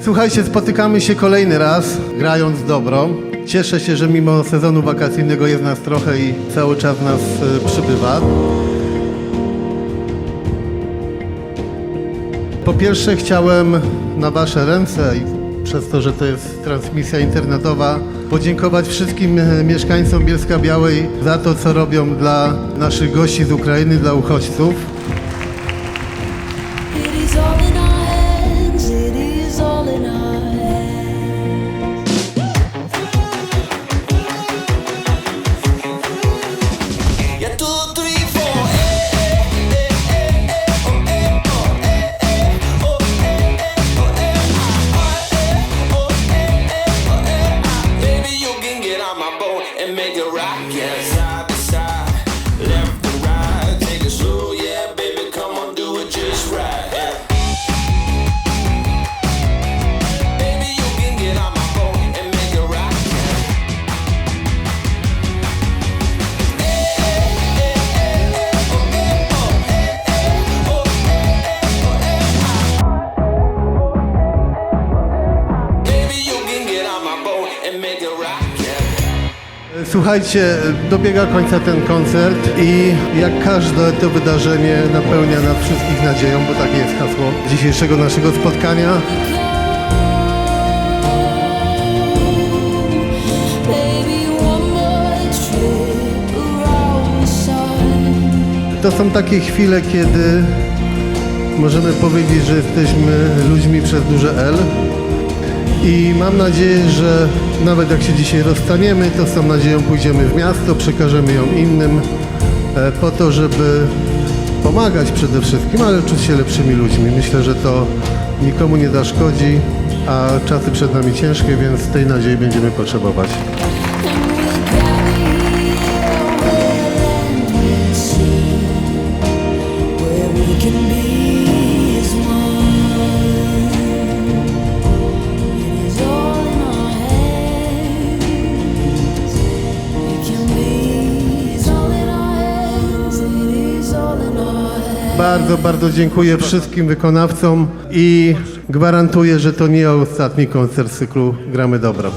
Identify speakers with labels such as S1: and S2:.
S1: Słuchajcie, spotykamy się kolejny raz, grając dobro. Cieszę się, że mimo sezonu wakacyjnego jest nas trochę i cały czas nas e, przybywa. Po pierwsze chciałem na Wasze ręce i przez to, że to jest transmisja internetowa, podziękować wszystkim e, mieszkańcom Bielska Białej za to, co robią dla naszych gości z Ukrainy, dla uchodźców.
S2: make it rock, Yeah.
S1: Słuchajcie, dobiega końca ten koncert i jak każde to wydarzenie napełnia nas wszystkich nadzieją, bo takie jest hasło dzisiejszego naszego spotkania. To są takie chwile, kiedy możemy powiedzieć, że jesteśmy ludźmi przez duże L. I mam nadzieję, że nawet jak się dzisiaj rozstaniemy, to z tą nadzieją pójdziemy w miasto, przekażemy ją innym, e, po to, żeby pomagać przede wszystkim, ale czuć się lepszymi ludźmi. Myślę, że to nikomu nie zaszkodzi, a czasy przed nami ciężkie, więc tej nadziei będziemy potrzebować. Bardzo, bardzo dziękuję wszystkim wykonawcom i gwarantuję, że to nie ostatni koncert cyklu Gramy Dobro.